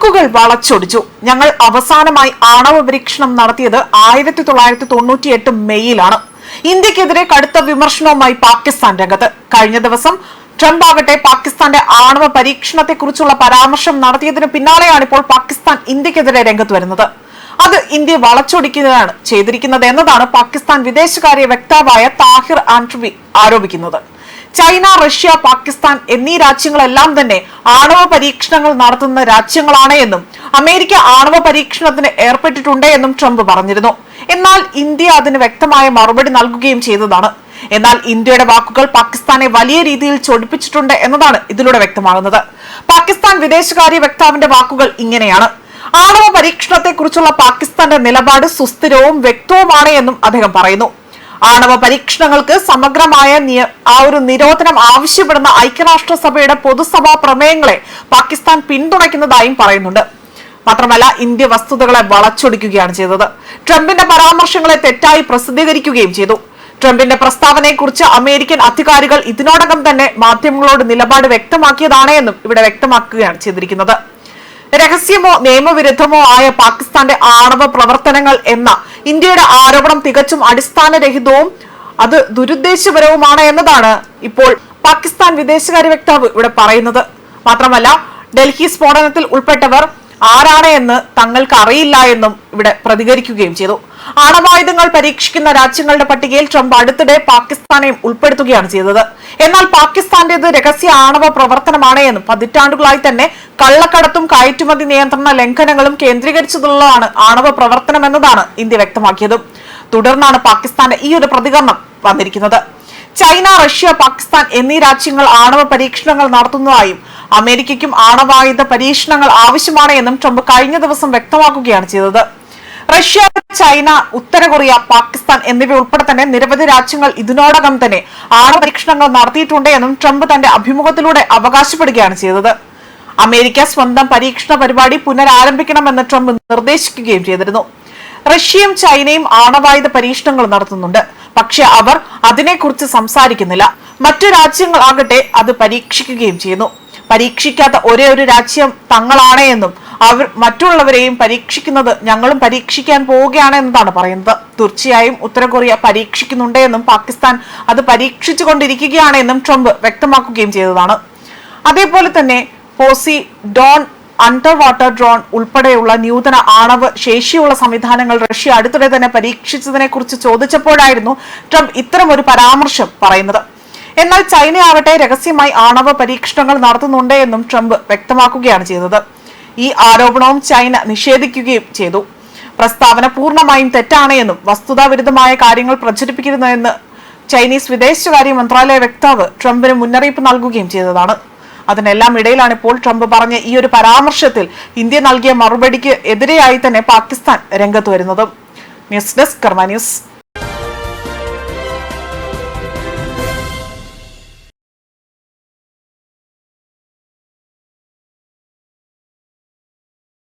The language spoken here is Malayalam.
വാക്കുകൾ വളച്ചൊടിച്ചു. ഞങ്ങൾ അവസാനമായി ആണവ പരീക്ഷണം നടത്തിയത് ആയിരത്തി തൊള്ളായിരത്തി തൊണ്ണൂറ്റി എട്ട് മെയ്യിലാണ്. ഇന്ത്യക്കെതിരെ കടുത്ത വിമർശനവുമായി പാകിസ്ഥാൻ രംഗത്ത്. കഴിഞ്ഞ ദിവസം ട്രംപ് ആകട്ടെ പാകിസ്ഥാന്റെ ആണവ പരീക്ഷണത്തെക്കുറിച്ചുള്ള പരാമർശം നടത്തിയതിന് പിന്നാലെയാണ് ഇപ്പോൾ പാകിസ്ഥാൻ ഇന്ത്യക്കെതിരെ രംഗത്ത് വരുന്നത്. അത് ഇന്ത്യ വളച്ചൊടിക്കുകയാണ് ചെയ്തിരിക്കുന്നത് എന്നതാണ് പാകിസ്ഥാൻ വിദേശകാര്യ വക്താവായ താഹിർ ആൻട്രി ആരോപിക്കുന്നത്. ചൈന റഷ്യ പാകിസ്ഥാൻ എന്നീ രാജ്യങ്ങളെല്ലാം തന്നെ ആണവ പരീക്ഷണങ്ങൾ നടത്തുന്ന രാജ്യങ്ങളാണ് എന്നും അമേരിക്ക ആണവ പരീക്ഷണത്തിന് ഏർപ്പെട്ടിട്ടുണ്ട് എന്നും ട്രംപ് പറഞ്ഞിരുന്നു. എന്നാൽ ഇന്ത്യ അതിന് വ്യക്തമായ മറുപടി നൽകുകയും ചെയ്തതാണ്. എന്നാൽ ഇന്ത്യയുടെ വാക്കുകൾ പാകിസ്ഥാനെ വലിയ രീതിയിൽ ചൊടിപ്പിച്ചിട്ടുണ്ട് എന്നതാണ് ഇതിലൂടെ വ്യക്തമാകുന്നത്. പാകിസ്ഥാൻ വിദേശകാര്യ വക്താവിന്റെ വാക്കുകൾ ഇങ്ങനെയാണ്. ആണവ പരീക്ഷണത്തെക്കുറിച്ചുള്ള പാകിസ്ഥാന്റെ നിലപാട് സുസ്ഥിരവും വ്യക്തവുമാണ് എന്നും അദ്ദേഹം പറയുന്നു. ആണവ പരീക്ഷണങ്ങൾക്ക് സമഗ്രമായ ആ ഒരു നിരോധനം ആവശ്യപ്പെടുന്ന ഐക്യരാഷ്ട്രസഭയുടെ പൊതുസഭാ പ്രമേയങ്ങളെ പാകിസ്ഥാൻ പിന്തുണയ്ക്കുന്നതായും പറയുന്നുണ്ട്. മാത്രമല്ല ഇന്ത്യ വസ്തുതകളെ വളച്ചൊടിക്കുകയാണ് ചെയ്തത്. ട്രംപിന്റെ പരാമർശങ്ങളെ തെറ്റായി പ്രസിദ്ധീകരിക്കുകയും ചെയ്തു. ട്രംപിന്റെ പ്രസ്താവനയെക്കുറിച്ച് അമേരിക്കൻ അധികാരികൾ ഇതിനോടകം തന്നെ മാധ്യമങ്ങളോട് നിലപാട് വ്യക്തമാക്കിയതാണ് എന്നും ഇവിടെ വ്യക്തമാക്കുകയാണ് ചെയ്തിരിക്കുന്നത്. രഹസ്യമോ നിയമവിരുദ്ധമോ ആയ പാകിസ്ഥാന്റെ ആണവ പ്രവർത്തനങ്ങൾ എന്ന ഇന്ത്യയുടെ ആരോപണം തികച്ചും അടിസ്ഥാനരഹിതവും അത് ദുരുദ്ദേശപരവുമാണ് എന്നതാണ് ഇപ്പോൾ പാകിസ്ഥാൻ വിദേശകാര്യ വക്താവ് ഇവിടെ പറയുന്നത്. മാത്രമല്ല ഡൽഹി സ്ഫോടനത്തിൽ ഉൾപ്പെട്ടവർ ആരാണ് എന്ന് തങ്ങൾക്ക് അറിയില്ല എന്നും ഇവിടെ പ്രതികരിക്കുകയും ചെയ്തു. ആണവായുധങ്ങൾ പരീക്ഷിക്കുന്ന രാജ്യങ്ങളുടെ പട്ടികയിൽ ട്രംപ് അടുത്തിടെ പാകിസ്ഥാനെയും ഉൾപ്പെടുത്തുകയാണ് ചെയ്തത്. എന്നാൽ പാകിസ്ഥാന്റേത് രഹസ്യ ആണവ പ്രവർത്തനമാണ് എന്നും പതിറ്റാണ്ടുകളായി തന്നെ കള്ളക്കടത്തും കയറ്റുമതി നിയന്ത്രണ ലംഘനങ്ങളും കേന്ദ്രീകരിച്ചതുള്ളതാണ് ആണവ പ്രവർത്തനം എന്നതാണ് ഇന്ത്യ വ്യക്തമാക്കിയത്. തുടർന്നാണ് പാകിസ്ഥാന്റെ ഈ ഒരു പ്രതികരണം വന്നിരിക്കുന്നത്. ചൈന റഷ്യ പാകിസ്ഥാൻ എന്നീ രാജ്യങ്ങൾ ആണവ പരീക്ഷണങ്ങൾ നടത്തുന്നതായും അമേരിക്കയ്ക്കും ആണവായുധ പരീക്ഷണങ്ങൾ ആവശ്യമാണ് എന്നും ട്രംപ് കഴിഞ്ഞ ദിവസം വ്യക്തമാക്കുകയാണ് ചെയ്തത്. റഷ്യ ചൈന ഉത്തര കൊറിയ പാകിസ്ഥാൻ എന്നിവ ഉൾപ്പെടെ തന്നെ നിരവധി രാജ്യങ്ങൾ ഇതിനോടകം തന്നെ ആണവ പരീക്ഷണങ്ങൾ നടത്തിയിട്ടുണ്ട് എന്നും ട്രംപ് തന്റെ അഭിമുഖത്തിലൂടെ അവകാശപ്പെടുകയാണ് ചെയ്തത്. അമേരിക്ക സ്വന്തം പരീക്ഷണ പരിപാടി പുനരാരംഭിക്കണമെന്ന് ട്രംപ് നിർദ്ദേശിക്കുകയും ചെയ്തിരുന്നു. റഷ്യയും ചൈനയും ആണവായുധ പരീക്ഷണങ്ങൾ നടത്തുന്നുണ്ട്. പക്ഷെ അവർ അതിനെക്കുറിച്ച് സംസാരിക്കുന്നില്ല. മറ്റു രാജ്യങ്ങൾ ആകട്ടെ അത് പരീക്ഷിക്കുകയും ചെയ്യുന്നു. പരീക്ഷിക്കാത്ത ഒരേ ഒരു രാജ്യം തങ്ങളാണ് എന്നും അവർ മറ്റുള്ളവരെയും പരീക്ഷിക്കുന്നത് ഞങ്ങളും പരീക്ഷിക്കാൻ പോവുകയാണ് എന്നതാണ് പറയുന്നത്. തീർച്ചയായും ഉത്തര കൊറിയ പരീക്ഷിക്കുന്നുണ്ട് എന്നും പാകിസ്ഥാൻ അത് പരീക്ഷിച്ചു കൊണ്ടിരിക്കുകയാണ് എന്നും ട്രംപ് വ്യക്തമാക്കുകയും ചെയ്തതാണ്. അതേപോലെ തന്നെ Poseidon underwater drone ഉൾപ്പെടെയുള്ള നൂതന ആണവ ശേഷിയുള്ള സംവിധാനങ്ങൾ റഷ്യ അടുത്തിടെ തന്നെ പരീക്ഷിച്ചതിനെ കുറിച്ച് ചോദിച്ചപ്പോഴായിരുന്നു ട്രംപ് ഇത്തരം ഒരു പരാമർശം പറയുന്നത്. എന്നാൽ ചൈനയാവട്ടെ രഹസ്യമായി ആണവ പരീക്ഷണങ്ങൾ നടത്തുന്നുണ്ട് എന്നും ട്രംപ് വ്യക്തമാക്കുകയാണ് ചെയ്തത്. ഈ ആരോപണവും ചൈന നിഷേധിക്കുകയും ചെയ്തു. പ്രസ്താവന പൂർണമായും തെറ്റാണ് എന്നും വസ്തുതാവിരുദ്ധമായ കാര്യങ്ങൾ പ്രചരിപ്പിക്കരുതെന്ന് ചൈനീസ് വിദേശകാര്യ മന്ത്രാലയ വക്താവ് ട്രംപിന് മുന്നറിയിപ്പ് നൽകുകയും ചെയ്തതാണ്. അതിനെല്ലാം ഇടയിലാണ് ഇപ്പോൾ ട്രംപ് പറഞ്ഞ ഈ ഒരു പരാമർശത്തിൽ ഇന്ത്യ നൽകിയ മറുപടിക്ക് എതിരെയായി തന്നെ പാകിസ്ഥാൻ രംഗത്ത് വരുന്നത്. News desk Karma news.